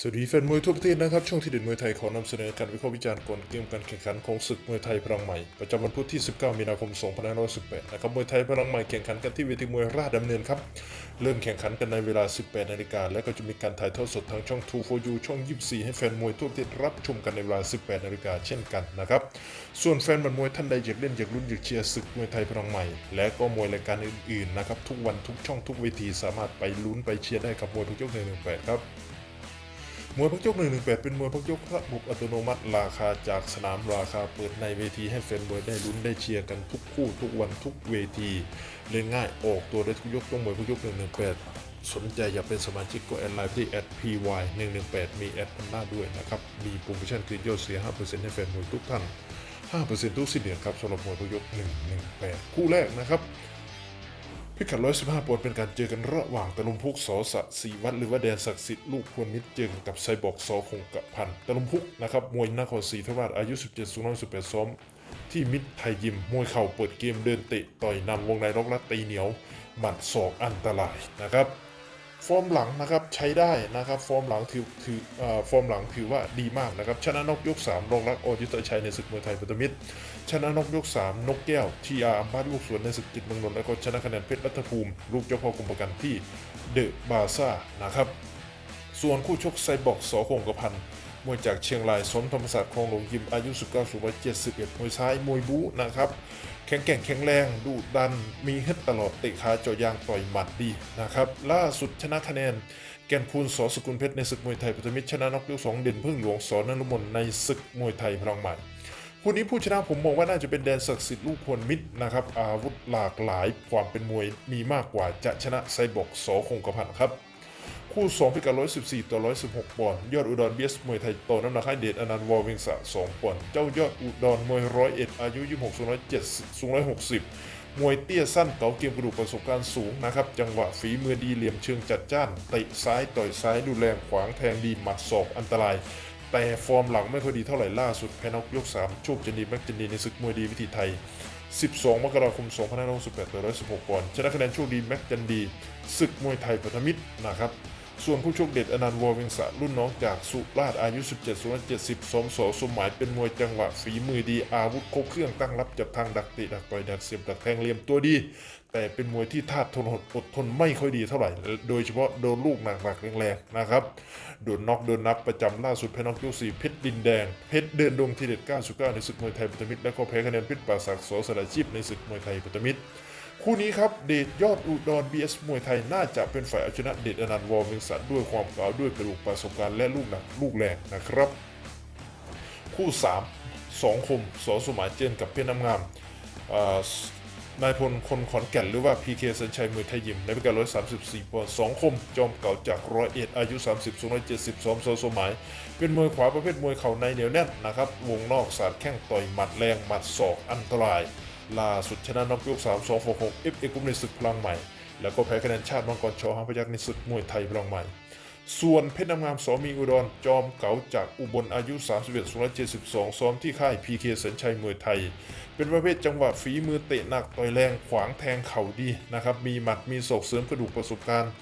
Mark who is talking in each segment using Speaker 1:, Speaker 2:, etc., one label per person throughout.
Speaker 1: สวัสดีแฟนมวยทั่วประเทศนะครับ ช่วงที่เด่นมวยไทยขอนำเสนอการวิเคราะห์วิจารณ์ก่อนเกมการแข่งขันของศึกมวยไทยพลังใหม่ ประจำวันพุธที่ 19 มีนาคม 2518 นะครับ มวยไทยพลังใหม่แข่งขันกันที่เวทีมวยราชดำเนินครับ เริ่มแข่งขันกันในเวลา 18 นาฬิกาและก็จะมีการถ่ายทอดสดทางช่อง 2 for you ช่อง 24 ให้แฟนมวยทั่วประเทศรับชมกันในเวลา 18 นาฬิกาเช่นกันนะครับส่วนแฟนบันมวยท่านใดอยากเล่นอยากลุ้นอยากเชียร์ศึกมวยไทยพลังใหม่ และก็มวยรายการอื่นๆนะครับทุกวันทุกช่องทุกเวทีสามารถไปลุ้นไปเชียร์ได้กับมวยทุกยกใน18ครับ มวยพักยก 118 เป็นมวยพักยกระบบอัตโนมัติราคาจากสนามราคาเปิดในเวทีให้แฟนมวยได้ลุ้นได้เชียร์กันทุกคู่ทุกวันทุกเวที เล่นง่ายออกตัวได้ทุกยกต้องมวยพักยก 118 สนใจอยากเป็นสมาชิกก็แอดไลน์ที่ py 118 มีแอดพันหน้าด้วยนะครับ มีโปรโมชั่นคือยอดเสีย 5%ให้แฟนมวยทุกท่าน 5%ทุกสิ้นเดือนครับสำหรับมวยพักยก 118 คู่แรกนะครับ พิกัด115ปอนด์เป็นการเจอกันระหว่างตะลุมพุกสอสะสีวัดหรือว่าแดนศักดิ์สิทธิ์ลูกควรมิตรเจอกันกับไซบอร์กสอคงกะพันตะลุมพุกนะครับมวยนครศรีธรรมราชอายุ 17สูง118ซ้อม ที่มิตรไทยยิมมวยเข่าเปิดเกมเดินเตะต่อยนำวงในล็อกและตีเหนียว หมัดศอกอันตรายนะครับ ฟอร์มหลังนะครับใช้ได้นะครับฟอร์มหลังถือถืออ่อฟอร์มหลังถือว่าดีมากนะครับชนะนกยก3รองรักอจิตชัยในศึกมวยไทยพันธมิตรชนะนกยก 3 นกแก้วทีอาร์บ้าตลูกสวนในศึกจิตเมืองนนท์แล้วก็ชนะคะแนนเพชรรัตภูมิ ลูกเจ้าพ่อกรมประกันที่เดอะบาซ่านะครับส่วนคู่ชกไซบอร์กสอคงกระพัน มวยจากเชียงรายสมธรรมศาสตร์คลองหลวงยิมอายุ 19สูง171 มวยซ้ายมวยบู๊นะครับ แข็งแกร่งแข็งแรงดุดัน มีฮึดตลอดเตะขาเจาะยางต่อยหมัดดีนะครับ ล่าสุดชนะคะแนน แกนคูณสอสกุลเพชรในศึกมวยไทยพันธมิตรชนะน็อกยกสองเด่นพึ่งหลวงสอนนรมนในศึกมวยไทยพลังใหม่คู่นี้ผู้ชนะผมมองว่าน่าจะเป็นแดนศักดิ์สิทธิ์ลูกพลมิตรนะครับ อาวุธหลากหลายความเป็นมวยมีมากกว่าจะชนะไซบอกสอคงกระพันครับ คู่2พิกัด114 ต่อ 116 ปอนด์ยอดอุดรเบียสมวยไทยโตน้ำหนักให้เดชอนันต์วอลวิงสะ2ปอนด์เจ้ายอดอุดรมวยร้อยเอ็ดอายุ 26สูง170สูง160 มวยเตี้ยสั้นเก๋าเกมกระดูกประสบการณ์สูงนะครับ จังหวะฝีมือดีเหลี่ยมเชิงจัดจ้านเตะซ้ายต่อยซ้ายดูแรงขวางแทงดีหมัดศอกอันตรายแต่ฟอร์มหลังไม่ค่อยดีเท่าไหร่ล่าสุดแพ้นอกยก 3 โชคจันดีแม็กจันดีในศึกมวยดีวิธีไทย 12 มกราคม 2568ต่อ116ปอนด์ชนะคะแนนโชคดีแม็กจันดีศึกมวยไทยพันธมิตรนะครับ ส่วนผู้โชคเด็ดอนันต์วอวิงสะรุ่นน้องจากสุราษฎร์อายุ 17สูง70สมสสมหมายเป็นมวยจังหวะฝีมือดีอาวุธครบเครื่องตั้งรับจับทางดักเตะดักต่อยดักเสียบดักแทงเหลี่ยมตัวดี แต่เป็นมวยที่ธาตุทนหดอดทนไม่ค่อยดีเท่าไหร่ โดยเฉพาะโดนลูกหนักๆแรงๆนะครับโดนน็อกโดนนับประจำล่าสุดแพ้น็อกยกสี่เพชรดินแดงเพชรเดินดงทีเด็ด 99 ในศึกมวยไทยพันธมิตรและก็แพ้คะแนนเพชรป่าศักดิ์สอสระชีพในศึกมวยไทยพันธมิตร คู่นี้ครับเดชยอดอุดร BS มวยไทยน่าจะเป็นฝ่ายเอาชนะเดชอนันต์วอลเวงสันด้วยความเก่าด้วยกระดูกประสบการณ์และลูกหนักลูกแรงนะครับ คู่ 3 สองคมสอสมหมายเจนกับเพชรน้ำงามนายพลคนขอนแก่นหรือว่า PK สัญชัยมวยไทยยิมในพิกัด134ปอนด์สองคม จอมเก่าจากร้อยเอ็ดอายุ 30สูง170ซ้อมสอสมหมายเป็นมวยขวาประเภทมวยเข่าในเหนียวแน่นนะครับ วงนอกสาดแข้งต่อยหมัดแรงหมัดศอกอันตราย ล่าสุดชนะน็อกยก3 2 6 6 F เอกุมในศึกพลังใหม่ แล้วก็แพ้คะแนนชาติมังกรชอห้าพยักษ์ในศึกมวยไทยพลังใหม่ ส่วนเพชรน้ำงามสอมีอุดร จอมเก๋าจากอุบลอายุ 31 072 ซ้อมที่ค่าย PK สัญชัยมวยไทย เป็นประเภทจังหวะฝีมือเตะหนักต่อยแรงขวางแทงเข่าดีนะครับ มีหมัดมีศอกเสริมกระดูกประสบการณ์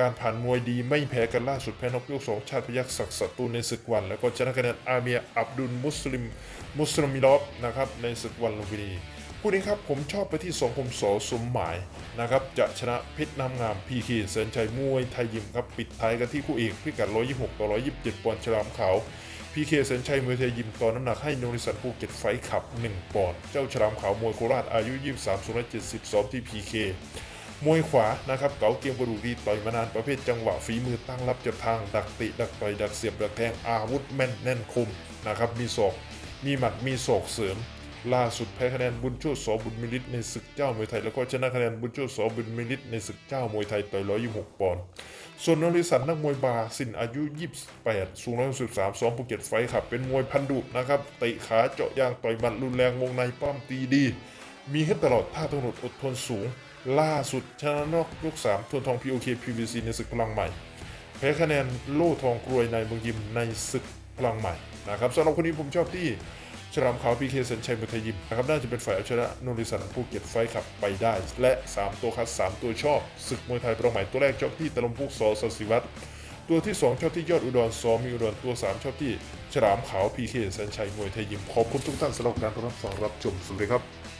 Speaker 1: การผ่านมวยดีไม่แพ้กันล่าสุดแพ้นกยกสองชาติพยักษ์ศักดิ์ศัตรูในศึกวัน แล้วก็ชนะคะแนนอาเมียอับดุลมุสลิมมุสลิมิลอฟนะครับในศึกวันลุมพินี คู่นี้ครับผมชอบไปที่สองคมสอสมหมายนะครับจะชนะเพชรน้ำงามพีคีเสนชัยมวยไทยยิมครับปิดท้ายกันที่คู่เอกพิกัด 126 ต่อ 127 ปอนด์ฉลามขาวพีเคเสนชัยมวยไทยยิมต่อน้ำหนักให้โนริสันภูเก็ตไฟขับ 1 ปอนด์เจ้าฉลามขาวมวยโคราชอายุ 23สูง170ซ้อมที่พีเคมวยขวานะครับเก๋าเกมกระดูกดีต่อยมานานประเภทจังหวะฝีมือตั้งรับจับทาง ดักติดักต่อยดักเสียบดักแทงอาวุธแม่นแน่นคมนะครับมีศอกมีหมัดมีศอกเสริม ล่าสุดแพ้คะแนนบุญชติสอบุญมิลิตในศึกเจ้ามวยไทย แล้วก็ชนะคะแนนบุญชติสอบุญมิลิตในศึกเจ้ามวยไทยต่อย126ปอนด์ส่วนนริสันนักมวยบาสินอายุ 28 สูง163ซ้อมภูเก็ตไฟครับ เป็นมวยพันดุนะครับเตะขาเจาะยางต่อยหมัดรุนแรงวงในป้อมตีดี มีให้ตลอดท่าทนอดทนสูง ล่าสุดชนะนอกยก3ทวนทอง POK PVC ในศึกพลังใหม่แพ้คะแนนโล่ทองกรวยในเมืองยิมในศึกพลังใหม่นะครับสำหรับคนนี้ผมชอบที่ ฉลามขาวพีเคสัญชัยมุทยยิมนะครับน่าจะเป็นฝ่ายเอาชนะนนริสันภูเก็ตไฟขับไปได้ และ 3 ตัวคัด 3 ตัวชอบศึกมวยไทยประหม่ตัวแรกชอบที่ตะลมพุกสอสศิวัตรตัวที่ 2 ชอบที่ยอดอุดรซอมีอุดรตัว 3 ชอบที่ฉลามขาวพีเคสัญชัยมวยไทยยิมขอบคุณทุกท่านสำหรับการรับฟังรับชมสวัสดีครับ